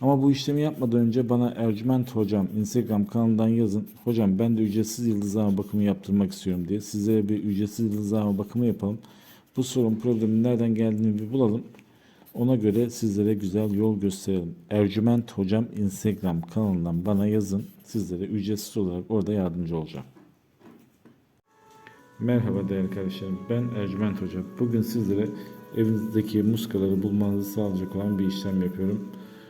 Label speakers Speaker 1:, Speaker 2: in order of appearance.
Speaker 1: Ama bu işlemi yapmadan önce bana Ercüment Hocam Instagram kanalından yazın. Hocam ben de ücretsiz yıldızlama bakımı yaptırmak istiyorum diye. Sizlere bir ücretsiz yıldızlama bakımı yapalım. Bu sorun problemin nereden geldiğini bir bulalım. Ona göre sizlere güzel yol gösterelim. Ercüment Hocam Instagram kanalından bana yazın. Sizlere ücretsiz olarak orada yardımcı olacağım. Merhaba değerli kardeşlerim. Ben Ercüment Hoca. Bugün sizlere evinizdeki muskaları bulmanızı sağlayacak olan bir işlem yapıyorum.